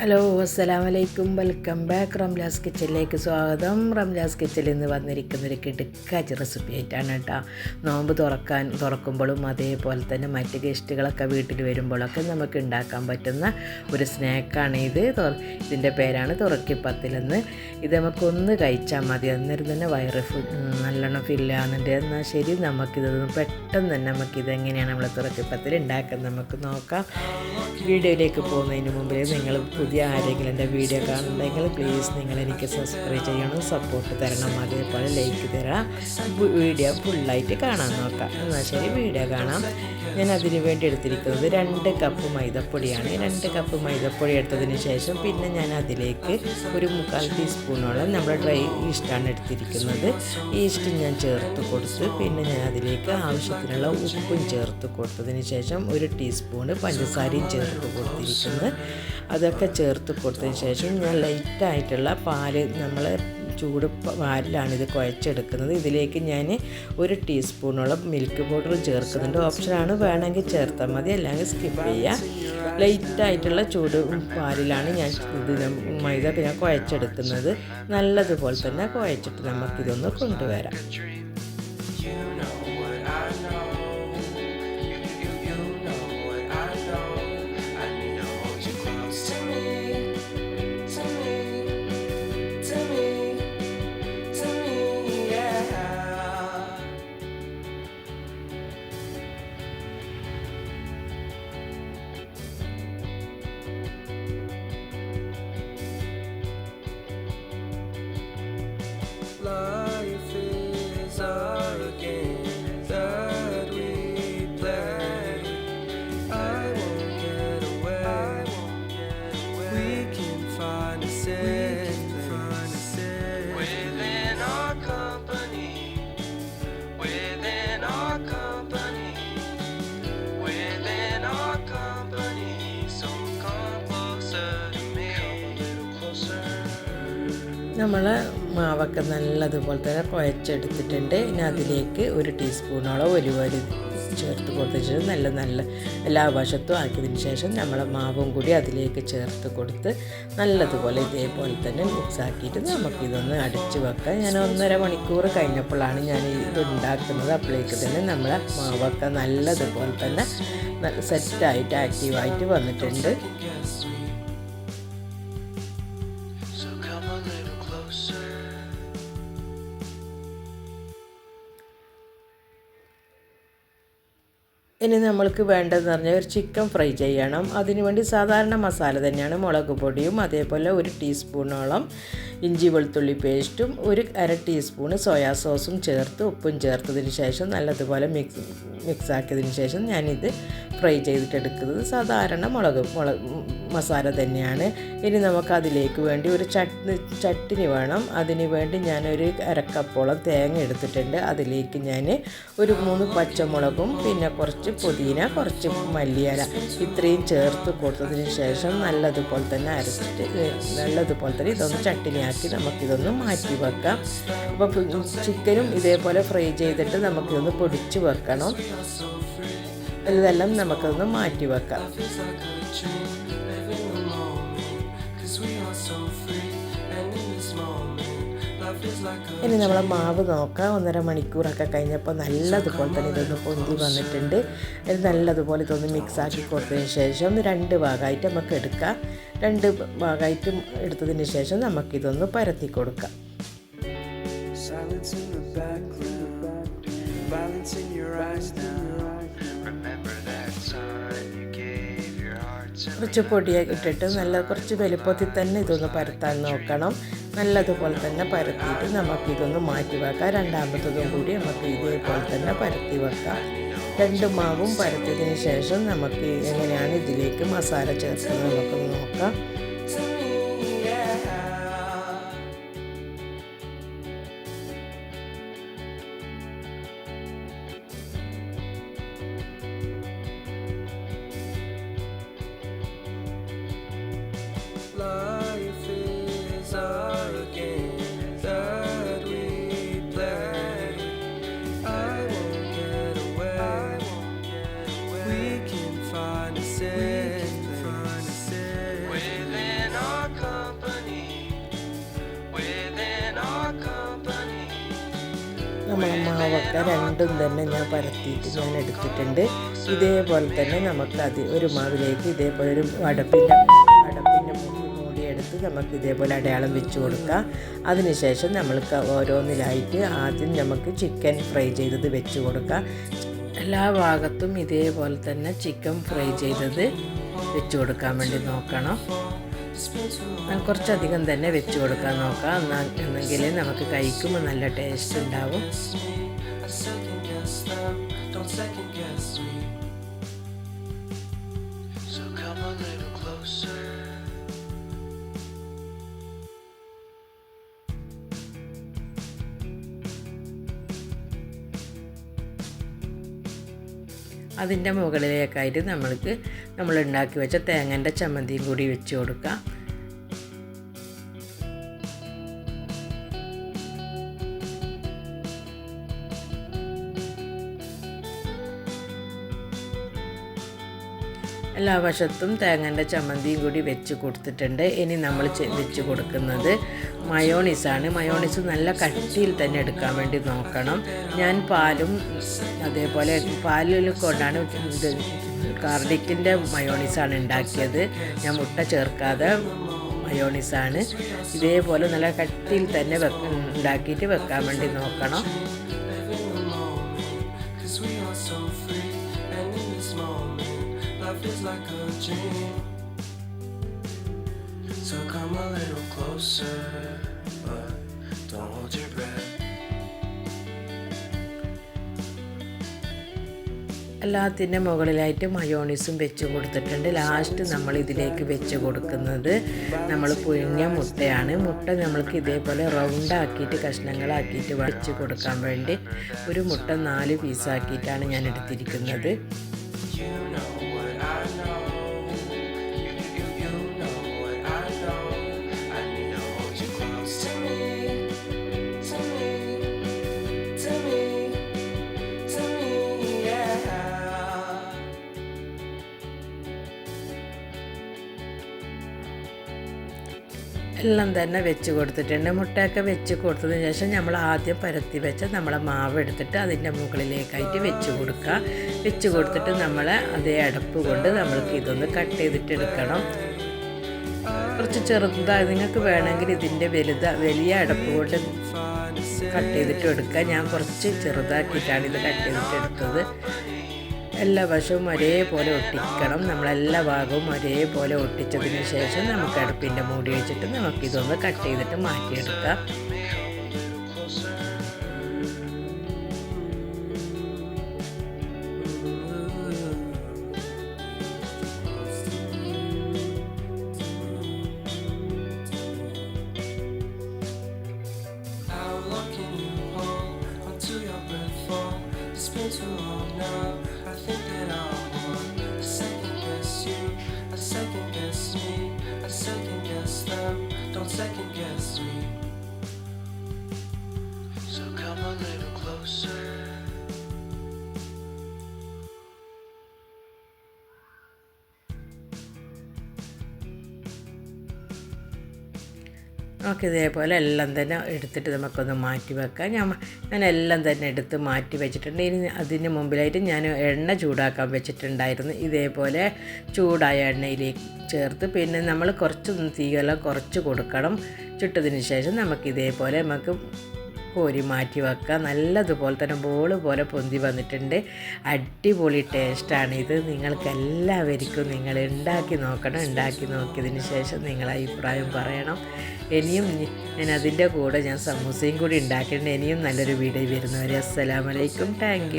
Hello അസ്സലാം വലൈക്കും welcome back. Ramla's കിച്ചണിലേക്ക് സ്വാഗതം. റംലാസ് കിച്ചനിൽ നിന്ന് വന്നിരിക്കുന്ന ഒരു കിടുക്കാച്ച് റെസിപ്പി ആയിട്ടാണ് കേട്ടോ. നോമ്പ് തുറക്കാൻ തുറക്കുമ്പോഴും അതേപോലെ തന്നെ മറ്റ് ഗസ്റ്റുകളൊക്കെ വീട്ടിൽ വരുമ്പോഴൊക്കെ നമുക്ക് ഉണ്ടാക്കാൻ പറ്റുന്ന ഒരു സ്നാക്കാണ് ഇത്. ഇതിന്റെ പേരാണ് തുറക്കിപ്പത്തിലെന്ന്. ഇത് നമുക്കൊന്ന് കഴിച്ചാൽ മതി. അന്നേരം തന്നെ വയറ് നല്ലോണം ഫില്ലാകുന്നുണ്ട് എന്നാൽ ശരി നമുക്കിതൊന്ന് പെട്ടെന്ന് തന്നെ നമുക്കിത് എങ്ങനെയാണ് നമ്മൾ തുറക്കിപ്പത്തിൽ ഉണ്ടാക്കുന്നത് നമുക്ക് നോക്കാം. വീഡിയോയിലേക്ക് പോകുന്നതിന് മുമ്പേ നിങ്ങൾ പുതിയ ആരെങ്കിലും എന്റെ വീഡിയോ കാണുന്നുണ്ടെങ്കിൽ പ്ലീസ് നിങ്ങൾ എനിക്ക് സബ്സ്ക്രൈബ് ചെയ്യണം സപ്പോർട്ട് തരണം അതേപോലെ ലൈക്ക് തരാം. വീഡിയോ ഫുള്ളായിട്ട് കാണാൻ നോക്കാം. എന്നാൽ ശരി വീഡിയോ കാണാം. ഞാൻ അതിന് വേണ്ടി എടുത്തിരിക്കുന്നത് രണ്ട് കപ്പ് മൈദപ്പൊടിയാണ്. രണ്ട് കപ്പ് മൈദപ്പൊടി എടുത്തതിന് ശേഷം പിന്നെ ഞാൻ അതിലേക്ക് ഒരു മുക്കാൽ ടീസ്പൂണോളം നമ്മുടെ ഡ്രൈ ഈസ്റ്റാണ് എടുത്തിരിക്കുന്നത്. ഈസ്റ്റ് ഞാൻ ചേർത്ത് കൊടുത്ത് പിന്നെ ഞാൻ അതിലേക്ക് ആവശ്യത്തിനുള്ള ഉപ്പും ചേർത്ത് കൊടുത്തതിന് ശേഷം ഒരു ടീസ്പൂണ് പഞ്ചസാരയും ചേർത്ത് കൊടുത്തിരിക്കുന്നത്. അതൊക്കെ ചേർത്ത് കൊടുത്തതിന് ശേഷം ഞാൻ ലൈറ്റായിട്ടുള്ള പാൽ നമ്മൾ ചൂട് ഇത് കുഴച്ചെടുക്കുന്നത്. ഇതിലേക്ക് ഞാൻ ഒരു ടീസ്പൂണോളം മിൽക്ക് പൗഡർ ചേർക്കുന്നുണ്ട്. ഓപ്ഷനാണ് വേണമെങ്കിൽ ചേർത്താൽ മതി. അല്ലെങ്കിൽ സ്കിപ്പ് ചെയ്യുക ലൈറ്റായിട്ടുള്ള ചൂട് പാലിലാണ് ഞാൻ ഇത് മൈദ ഞാൻ കുഴച്ചെടുക്കുന്നത്. നല്ലതുപോലെ തന്നെ കുഴച്ചിട്ട് നമുക്കിതൊന്ന് കൊണ്ടുവരാം. നമ്മൾ മാവൊക്കെ നല്ലതുപോലെ തന്നെ കുഴച്ചെടുത്തിട്ടുണ്ട്. ഇനി അതിലേക്ക് ഒരു ടീസ്പൂണോളം ഒലിവരി ചേർത്ത് കൊടുത്തിട്ട് നല്ല നല്ല എല്ലാ വശത്തും ആക്കിയതിന് ശേഷം നമ്മൾ മാവും കൂടി അതിലേക്ക് ചേർത്ത് കൊടുത്ത് നല്ലതുപോലെ ഇതേപോലെ തന്നെ മിക്സ് ആക്കിയിട്ട് നമുക്കിതൊന്ന് അടിച്ച് വെക്കാം. ഞാൻ ഒന്നര മണിക്കൂർ കഴിഞ്ഞപ്പോഴാണ് ഞാൻ ഇത് ഉണ്ടാക്കുന്നത് അപ്പോഴേക്ക് തന്നെ നമ്മളെ മാവൊക്കെ നല്ലതുപോലെ തന്നെ സെറ്റായിട്ട് ആക്റ്റീവായിട്ട് വന്നിട്ടുണ്ട്. ഇനി നമ്മൾക്ക് വേണ്ടതെന്ന് പറഞ്ഞാൽ ഒരു ചിക്കൻ ഫ്രൈ ചെയ്യണം. അതിനുവേണ്ടി സാധാരണ മസാല തന്നെയാണ് മുളക് പൊടിയും അതേപോലെ ഒരു ടീസ്പൂണോളം ഇഞ്ചി വെളുത്തുള്ളി പേസ്റ്റും ഒരു അര ടീസ്പൂണ് സോയാ സോസും ചേർത്ത് ഉപ്പും ചേർത്തതിന് ശേഷം നല്ലതുപോലെ മിക്സ് മിക്സ് ആക്കിയതിന് ശേഷം ഞാനിത് ഫ്രൈ ചെയ്തിട്ടെടുക്കുന്നത് സാധാരണ മുളക് മുളക് മസാല തന്നെയാണ്. ഇനി നമുക്ക് അതിലേക്ക് വേണ്ടി ഒരു ചട്നി ചട്ടിനി വേണം. അതിന് വേണ്ടി ഞാനൊരു അരക്കപ്പോളം തേങ്ങ എടുത്തിട്ടുണ്ട്. അതിലേക്ക് ഞാൻ ഒരു മൂന്ന് പച്ചമുളകും പിന്നെ കുറച്ച് പുതിന കുറച്ച് മല്ലിയില ഇത്രയും ചേർത്ത് കൊടുത്തതിന് ശേഷം നല്ലതുപോലെ തന്നെ അരച്ചിട്ട് നല്ലതുപോലെ തന്നെ ഇതൊന്ന് ചട്ടിനിയാക്കി നമുക്കിതൊന്ന് മാറ്റി വെക്കാം. അപ്പോൾ ചിക്കനും ഇതേപോലെ ഫ്രൈ ചെയ്തിട്ട് നമുക്കിതൊന്ന് പൊടിച്ച് വെക്കണം. ഇതെല്ലാം നമുക്കൊന്ന് മാറ്റി വെക്കാം. ഇനി നമ്മൾ മാവ് നോക്കാം. ഒന്നര മണിക്കൂറൊക്കെ കഴിഞ്ഞപ്പോൾ നല്ലതുപോലെ തന്നെ ഇതൊന്ന് പൊന്തി വന്നിട്ടുണ്ട്. ഇത് നല്ലതുപോലെ ഇതൊന്ന് മിക്സ് ആക്കി കൊടുത്തതിന് ശേഷം ഒന്ന് രണ്ട് ഭാഗമായിട്ട് നമുക്ക് എടുക്കാം. രണ്ട് ഭാഗമായിട്ടും എടുത്തതിന് ശേഷം നമുക്കിതൊന്ന് പരത്തി കൊടുക്കാം. കുറച്ച് പൊടിയൊക്കെ ഇട്ടിട്ട് നല്ല കുറച്ച് വലുപ്പത്തിൽ തന്നെ ഇതൊന്ന് പരത്താൻ നോക്കണം. നല്ലതുപോലെ തന്നെ പരത്തിയിട്ട് നമുക്കിതൊന്ന് മാറ്റി വെക്കാം. രണ്ടാമത്തതും കൂടി നമുക്ക് ഇതേപോലെ തന്നെ പരത്തി വെക്കാം. രണ്ട് മാവും പരത്തിയതിന് ശേഷം നമുക്ക് എങ്ങനെയാണ് ഇതിലേക്ക് മസാല ചേർക്കുന്നത് നമുക്കൊന്ന് നോക്കാം. മാവൊക്കെ രണ്ടും തന്നെ ഞാൻ പരത്തിയിട്ട് ഞാൻ എടുത്തിട്ടുണ്ട്. ഇതേപോലെ തന്നെ നമുക്ക് അത് ഒരു മാവിലേക്ക് ഇതേപോലെ ഒരു അടപ്പിന്റെ അടപ്പിന്റെ മൂടി മൂടിയെടുത്ത് നമുക്ക് ഇതേപോലെ അടയാളം വെച്ച് കൊടുക്കാം. അതിനുശേഷം നമ്മൾക്ക് ഓരോന്നിലായിട്ട് ആദ്യം നമുക്ക് ചിക്കൻ ഫ്രൈ ചെയ്തത് വെച്ച് കൊടുക്കാം. എല്ലാ ഭാഗത്തും ഇതേപോലെ തന്നെ ചിക്കൻ ഫ്രൈ ചെയ്തത് വെച്ച് കൊടുക്കാൻ വേണ്ടി നോക്കണം. കുറച്ചധികം തന്നെ വെച്ച് കൊടുക്കാൻ നോക്കാം. എന്നാൽ എന്നെങ്കിലേ നമുക്ക് കഴിക്കുമ്പോൾ നല്ല ടേസ്റ്റ് ഉണ്ടാവും. Second guess them, don't second guess me. So come a little closer. അതിന്റെ മുകളിലേക്കായിട്ട് നമ്മൾക്ക് നമ്മൾ ഉണ്ടാക്കി വെച്ച തേങ്ങന്റെ ചമ്മന്തിയും കൂടി വെച്ച് കൊടുക്കാം എല്ലാ വശത്തും തേങ്ങന്റെ ചമ്മന്തിയും കൂടി വെച്ച് കൊടുത്തിട്ടുണ്ട്. ഇനി നമ്മൾ വെച്ച് കൊടുക്കുന്നത് മയോണീസാണ്. മയോണീസ് നല്ല കട്ടിയിൽ തന്നെ എടുക്കാൻ വേണ്ടി നോക്കണം. ഞാൻ പാലും അതേപോലെ പാലിൽ കൊണ്ടാണ് ഇത് കാർഡിക്കിന്റെ മയോണീസാണ് ഉണ്ടാക്കിയത്. ഞാൻ മുട്ട ചേർക്കാതെ മയോണീസാണ്. ഇതേപോലെ നല്ല കട്ടിയിൽ തന്നെ ഉണ്ടാക്കിയിട്ട് വെക്കാൻ വേണ്ടി നോക്കണം. Life is like a dream. So come a little closer, but don't hold your breath. എല്ലാത്തിന്റെ മുകളിലായിട്ട് മയോണീസും വെച്ച് കൊടുത്തിട്ടുണ്ട് ലാസ്റ്റ് നമ്മൾ ഇതിലേക്ക് വെച്ച് കൊടുക്കുന്നത് നമ്മൾ പുഴിഞ്ഞ മുട്ടയാണ് മുട്ട നമ്മൾക്ക് ഇതേപോലെ റൗണ്ടാക്കിയിട്ട് കഷ്ണങ്ങളാക്കിയിട്ട് വെച്ച് കൊടുക്കാൻ വേണ്ടി ഒരു മുട്ട നാല് പീസാക്കിയിട്ടാണ് ഞാൻ എടുത്തിരിക്കുന്നത് എല്ലാം തന്നെ വെച്ച് കൊടുത്തിട്ടുണ്ട്. മുട്ടയൊക്കെ വെച്ച് കൊടുത്തതിന് ശേഷം നമ്മൾ ആദ്യം പരത്തി വെച്ച നമ്മളെ മാവ് എടുത്തിട്ട് അതിന്റെ മുകളിലേക്കായിട്ട് വെച്ച് കൊടുക്കുക. വെച്ച് കൊടുത്തിട്ട് നമ്മൾ അതേ അടപ്പ് കൊണ്ട് നമ്മൾക്ക് ഇതൊന്ന് കട്ട് ചെയ്തിട്ട് എടുക്കണം. കുറച്ച് ചെറുതായി നിങ്ങൾക്ക് വേണമെങ്കിൽ ഇതിന്റെ വലുത വലിയ അടപ്പ് കൊണ്ട് കട്ട് ചെയ്തിട്ട് എടുക്കുക. ഞാൻ കുറച്ച് ചെറുതാക്കിയിട്ടാണ് ഇത് കട്ട് ചെയ്തിട്ട് എടുത്തത്. എല്ലാ വശവും ഒരേപോലെ ഒട്ടിക്കണം. നമ്മളെല്ലാ ഭാഗവും ഒരേപോലെ ഒട്ടിച്ചതിന് ശേഷം നമുക്ക് അടുപ്പിന്റെ മൂടി വെച്ചിട്ട് നമുക്കിതൊന്ന് കട്ട് ചെയ്തിട്ട് മാറ്റിയെടുക്കാം. Second നമുക്ക് ഇതേപോലെ എല്ലാം തന്നെ എടുത്തിട്ട് നമുക്കൊന്ന് മാറ്റി വെക്കാം. ഞാൻ ഞാൻ എല്ലാം തന്നെ എടുത്ത് മാറ്റി വെച്ചിട്ടുണ്ട്. ഇനി അതിന് മുമ്പിലായിട്ട് ഞാൻ എണ്ണ ചൂടാക്കാൻ വെച്ചിട്ടുണ്ടായിരുന്നു. ഇതേപോലെ ചൂടായ എണ്ണയിലേക്ക് ചേർത്ത് പിന്നെ നമ്മൾ കുറച്ച് തീയെല്ലാം കുറച്ച് കൊടുക്കണം. ചുട്ടതിന് ശേഷം നമുക്ക് ഇതേപോലെ നമുക്ക് കോരി മാറ്റി വെക്കുക. നല്ലതുപോലെ തന്നെ ബോൾ പോലെ പൊന്തി വന്നിട്ടുണ്ട്. അടിപൊളി ടേസ്റ്റാണ് ഇത്. നിങ്ങൾക്കെല്ലാവർക്കും നിങ്ങൾ ഉണ്ടാക്കി നോക്കണം. ഉണ്ടാക്കി നോക്കിയതിന് ശേഷം നിങ്ങൾ അഭിപ്രായം പറയണം. ഇനിയും ഞാൻ അതിന്റെ കൂടെ ഞാൻ സമൂസയും കൂടി ഉണ്ടാക്കിയിട്ടുണ്ട്. ഇനിയും നല്ലൊരു വീഡിയോ വരുന്നവരെ അസ്സലാമലൈക്കും താങ്ക്